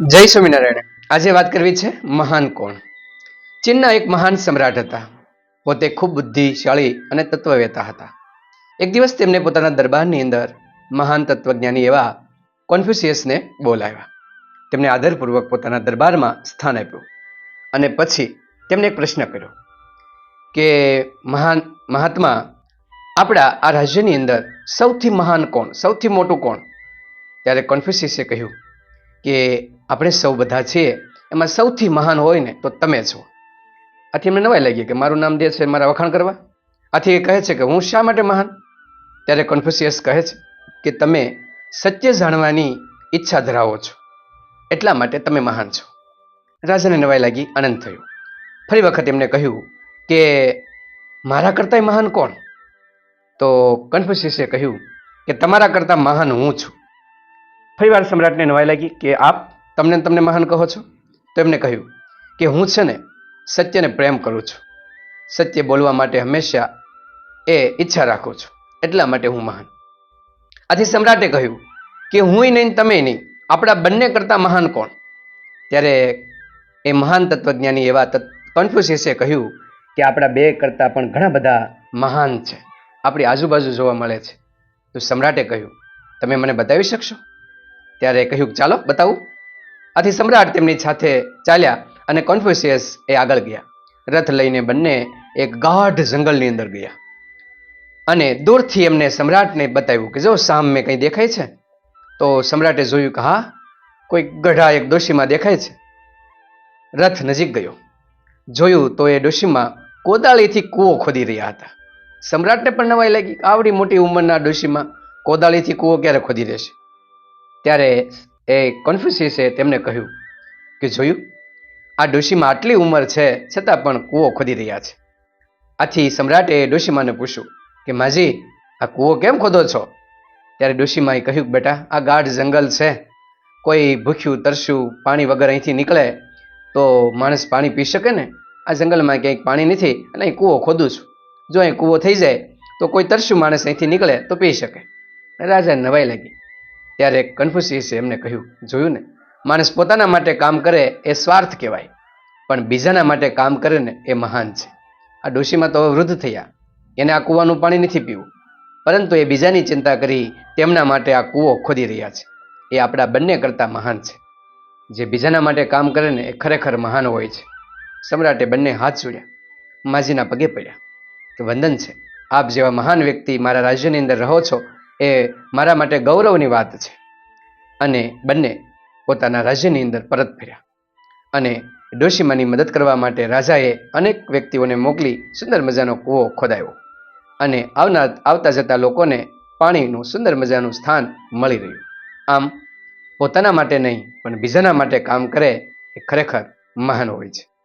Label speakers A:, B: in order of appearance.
A: જય સ્વામિનારાયણ. આજે વાત કરવી છે મહાન કોણ? ચીનના એક મહાન સમ્રાટ હતા. પોતે ખૂબ બુદ્ધિશાળી અને તત્વવેતા હતા. એક દિવસ તેમને પોતાના દરબારની અંદર મહાન તત્વજ્ઞાની એવા કોન્ફ્યુસિયસને બોલાવ્યા. તેમને આદરપૂર્વક પોતાના દરબારમાં સ્થાન આપ્યું અને પછી તેમને એક પ્રશ્ન કર્યો કે, મહાન, મહાત્મા, આપણા આ રાજ્યની અંદર સૌથી મહાન કોણ, સૌથી મોટું કોણ? ત્યારે કોન્ફ્યુસિયસે કહ્યું કે આપણે સૌ બધા છીએ. એમાં સૌથી મહાન હોય ને તો તમે છો. આથી એમને નવાઈ લાગી કે મારું નામ દે છે મારા વખાણ કરવા. આથી એ કહે છે કે હું શા માટે મહાન? ત્યારે કોન્ફ્યુસિયસ કહે છે કે તમે સત્ય જાણવાની ઈચ્છા ધરાવો છો. એટલા માટે તમે મહાન છો. રાજાને નવાઈ લાગી, આનંદ થયો. ફરી વખત એમને કહ્યું કે મારા કરતાંય મહાન કોણ? તો કન્ફ્યુસિયસે કહ્યું કે તમારા કરતાં મહાન હું છું. ફરીવાર સમ્રાટને નવાઈ લાગી કે આપ તમને તમને મહાન કહો છો? તો એમને કહ્યું કે હું છે ને સત્યને પ્રેમ કરું છું. સત્ય બોલવા માટે હંમેશા એ ઈચ્છા રાખું છું. એટલા માટે હું મહાન. આથી સમ્રાટે કહ્યું કે હુંય નહીં તમે નહીં, આપણા બંને કરતાં મહાન કોણ? ત્યારે એ મહાન તત્વજ્ઞાની એવા કોન્ફ્યુસિયસે કહ્યું કે આપણા બે કરતાં પણ ઘણા બધા મહાન છે. આપણી આજુબાજુ જોવા મળે છે. તો સમ્રાટે કહ્યું, તમે મને બતાવી શકશો? ત્યારે કહ્યું, ચાલો, બતાવું. આથી સમ્રાટ તેમની સાથે ચાલ્યા અને કોન્ફ્યુસિયસ એ આગળ ગયા. રથ લઈને બંને એક ગાઢ જંગલની અંદર ગયા. અને દૂરથી એમને સમ્રાટને બતાવ્યું કે, જો સામે કંઈ દેખાય છે? તો સમ્રાટે જોયું કે, હા, કોઈ ગઢા એક ડોશીમાં દેખાય છે. રથ નજીક ગયો. જોયું તો એ ડોશીમાં કોદાળીથી કૂવો ખોદી રહ્યા હતા. સમ્રાટને પણ નવાઈ લાગી આવડી મોટી ઉંમરના ડોશીમાં કોદાળીથી કૂવો ક્યારે ખોદી રહેશે ત્યારે એ કોન્ફ્યુસિયસે તેમને કહ્યું કે, જોયું, આ ડોશીમાં આટલી ઉંમર છે, છતાં પણ કૂવો ખોદી રહ્યા છે. આથી સમ્રાટે ડોશીમાને પૂછ્યું કે, માજી, આ કૂવો કેમ ખોદો છો? ત્યારે ડોશીમાએ કહ્યું બેટા, આ ગાઢ જંગલ છે. કોઈ ભૂખ્યું, તરસ્યું પાણી વગર અહીંથી નીકળે તો માણસ પાણી પી શકે ને? આ જંગલમાં ક્યાંક પાણી નથી અને અહીં કૂવો ખોદું છું. જો અહીં કૂવો થઈ જાય તો કોઈ તરસ્યું માણસ અહીંથી નીકળે તો પી શકે. રાજા નવાઈ લાગી. ત્યારે કન્ફ્યુસિયસે એમને કહ્યું, જોયું ને? માણસ પોતાના માટે કામ કરે એ સ્વાર્થ કહેવાય, પણ બીજાના માટે કામ કરે ને એ મહાન છે. આ ડોશીમાં તો વૃદ્ધ થયા. એને આ કૂવાનું પાણી નથી પીવું. પરંતુ એ બીજાની ચિંતા કરી તેમના માટે આ કૂવો ખોદી રહ્યા છે. એ આપણા બંને કરતાં મહાન છે. જે બીજાના માટે કામ કરે ને એ ખરેખર મહાન હોય છે. સમ્રાટે બંને હાથ જોડ્યા. માજીના પગે પડ્યા. કે વંદન છે. આપ જેવા મહાન વ્યક્તિ મારા રાજ્યની અંદર રહો છો એ મારા માટે ગૌરવની વાત છે. અને બંને પોતાના રાજ્યની અંદર પરત ફર્યા. અને ડોશીમાની મદદ કરવા માટે રાજાએ અનેક વ્યક્તિઓને મોકલી સુંદર મજાનો કૂવો ખોદાયો. અને આવનાર આવતા જતા લોકોને પાણીનું સુંદર મજાનું સ્થાન મળી રહ્યું. આમ પોતાના માટે નહીં, પણ બીજાના માટે કામ કરે એ ખરેખર મહાન હોય છે.